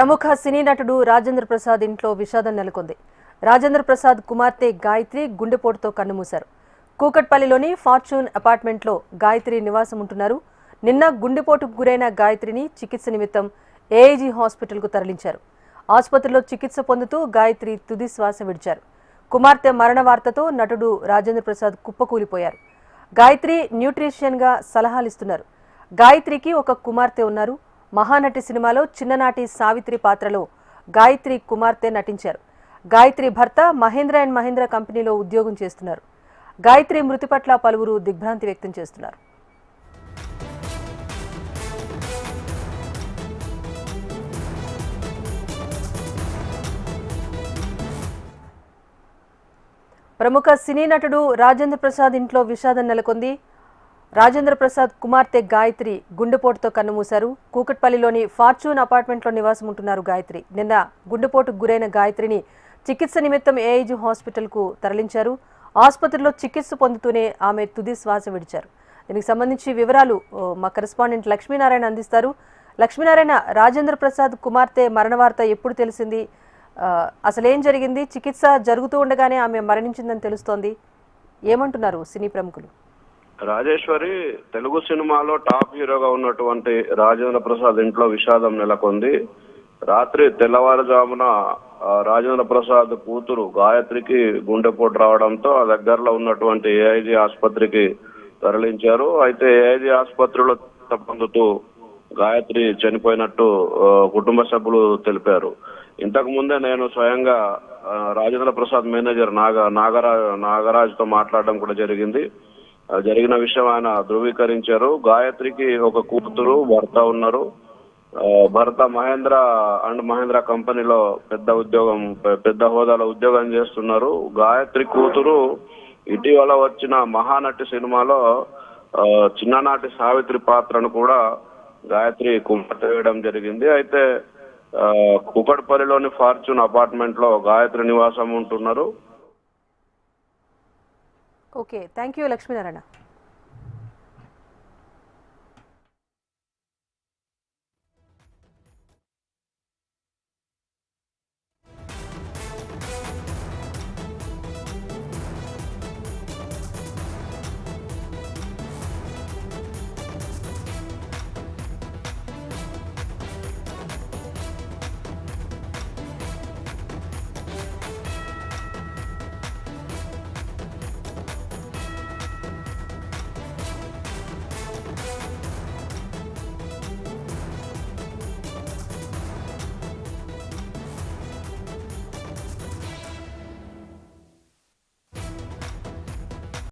ప్రముఖ సినీ నటుడు రాజేంద్ర ప్రసాద్ ఇంట్లో విషాదం నెలకొంది. రాజేంద్ర ప్రసాద్ కుమార్తె గాయత్రి గుండెపోటుతో కన్నుమూశారు. కూకట్పల్లిలోని ఫార్చ్యూన్ అపార్ట్మెంట్లో గాయత్రి నివాసం ఉంటున్నారు నిన్న గుండెపోటుకు గురైన గాయత్రిని చికిత్స నిమిత్తం ఏఐజీ హాస్పిటల్కు తరలించారు. ఆసుపత్రిలో చికిత్స పొందుతూ గాయత్రి తుది శ్వాస విడిచారు. కుమార్తె మరణ వార్తతో నటుడు రాజేంద్ర ప్రసాద్ కుప్పకూలిపోయారు. గాయత్రి న్యూట్రిషియన్గా సలహాలిస్తున్నారు. గాయత్రికి ఒక కుమార్తె ఉన్నారు. మహానటి సినిమాలో చిన్ననాటి సావిత్రి పాత్రలో గాయత్రి కుమార్తె నటించారు. గాయత్రి భర్త మహేంద్ర అండ్ మహేంద్ర కంపెనీలో ఉద్యోగం చేస్తున్నారు. గాయత్రి మృతి పట్ల పలువురు దిగ్భ్రాంతి వ్యక్తం చేస్తున్నారు. ప్రముఖ సినీ నటుడు రాజేంద్ర ప్రసాద్ ఇంట్లో విషాదం నెలకొంది. రాజేంద్ర ప్రసాద్ కుమార్తె గాయత్రి గుండెపోటుతో కన్నుమూశారు. కూకట్పల్లిలోని ఫార్చ్యూన్ అపార్ట్మెంట్లో నివాసం ఉంటున్నారు గాయత్రి. నిన్న గుండెపోటుకు గురైన గాయత్రిని చికిత్స నిమిత్తం ఏఐజీ హాస్పిటల్కు తరలించారు. ఆసుపత్రిలో చికిత్స పొందుతూనే ఆమె తుది శ్వాస విడిచారు. దీనికి సంబంధించి వివరాలు మా కరెస్పాండెంట్ లక్ష్మీనారాయణ అందిస్తారు. లక్ష్మీనారాయణ రాజేంద్ర ప్రసాద్ కుమార్తె మరణ వార్త ఎప్పుడు తెలిసింది? అసలేం జరిగింది? చికిత్స జరుగుతూ ఉండగానే ఆమె మరణించిందని తెలుస్తోంది. ఏమంటున్నారు సినీ ప్రముఖులు? రాజేశ్వరి తెలుగు సినిమాలో టాప్ హీరోగా ఉన్నటువంటి రాజేంద్ర ప్రసాద్ ఇంట్లో విషాదం నెలకొంది. రాత్రి తెల్లవారుజామున రాజేంద్ర ప్రసాద్ కూతురు గాయత్రికి గుండెపోటు రావడంతో ఆ దగ్గరలో ఉన్నటువంటి ఏఐజీ ఆసుపత్రికి తరలించారు. అయితే ఏఐజీ ఆసుపత్రిలో పొందుతూ గాయత్రి చనిపోయినట్టు కుటుంబ సభ్యులు తెలిపారు. ఇంతకు ముందే నేను స్వయంగా రాజేంద్ర ప్రసాద్ మేనేజర్ నాగ నాగరా నాగరాజ్తో మాట్లాడడం కూడా జరిగింది. జరిగిన విషయం ఆయన ధృవీకరించారు. గాయత్రికి ఒక కూతురు భర్త ఉన్నారు. భర్త మహేంద్ర అండ్ మహేంద్ర కంపెనీలో పెద్ద ఉద్యోగం పెద్ద హోదాలో ఉద్యోగం చేస్తున్నారు. గాయత్రి కూతురు ఇటీవల వచ్చిన మహానటి సినిమాలో చిన్ననాటి సావిత్రి పాత్రను కూడా గాయత్రి కుమార్తె వేయడం జరిగింది. అయితే కుకట్పల్లిలోని ఫార్చ్యూన్ అపార్ట్మెంట్లో గాయత్రి నివాసం ఉంటున్నారు. Okay thank you Lakshminarayana.